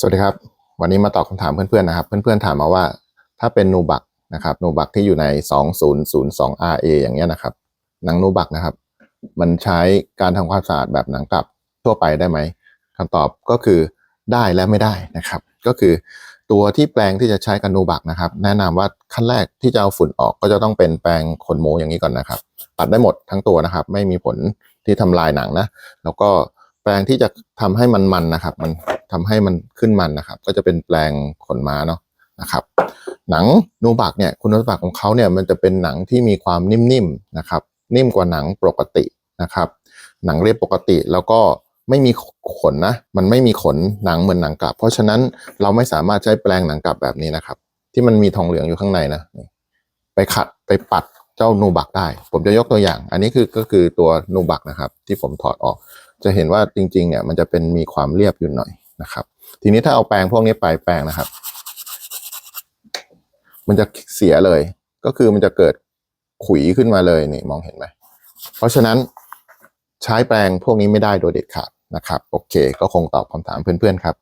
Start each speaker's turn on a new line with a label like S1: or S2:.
S1: สวัสดีครับ วันนี้มาตอบคำถามเพื่อนๆนะครับ เพื่อนๆถามมาว่าถ้าเป็นนูบักนะครับนูบักที่อยู่ใน 2002 RA อย่างเงี้ยนะครับ หนังนูบักนะครับ มันใช้การทำความสะอาดแบบหนังกลับทั่วไปได้ไหมคำตอบก็คือได้และไม่ได้นะครับ ก็คือตัวที่แปลงที่จะใช้กับนูบักนะครับ แนะนำว่าขั้นแรกที่จะเอาฝุ่นออกก็จะต้องเป็นแปลงขนหมูอย่างนี้ก่อนนะครับ ตัดได้หมดทั้งตัวนะครับ ไม่มีผลที่ทำลายหนังนะ แล้วก็ ปลงที่จะทำให้มันมันนะครับ มันทำให้มันขึ้นมันนะครับ ก็จะเป็นแปลงขนม้าเนาะนะครับ หนังนูบักเนี่ยคุณสมบัติของเขาเนี่ยมันจะเป็นหนังที่มีความนิ่มๆนะครับ นิ่มกว่าหนังปกตินะครับ หนังเรียบปกติแล้วก็ไม่มีขนนะ มันไม่มีขนหนังเหมือนหนังกลับ เพราะฉะนั้นเราไม่สามารถใช้แปลงหนังกลับแบบนี้นะครับ ที่มันมีทองเหลืองอยู่ข้างในนะ ไปขัดไปปัดเจ้านูบักได้ ผมจะยกตัวอย่าง อันนี้คือก็คือตัวนูบักนะครับ ที่ผมถอดออก จะเห็นว่าจริงๆเนี่ยมันจะเป็นมีความเรียบอยู่หน่อยนะครับ ทีนี้ถ้าเอาแปรงพวกนี้ไปแปรงนะครับ มันจะเสียเลย ก็คือมันจะเกิดขุยขึ้นมาเลยนี่มองเห็นไหมเพราะฉะนั้นใช้แปรงพวกนี้ไม่ได้โดยเด็ดขาดนะครับ โอเค ก็คงตอบคำถามเพื่อนๆครับ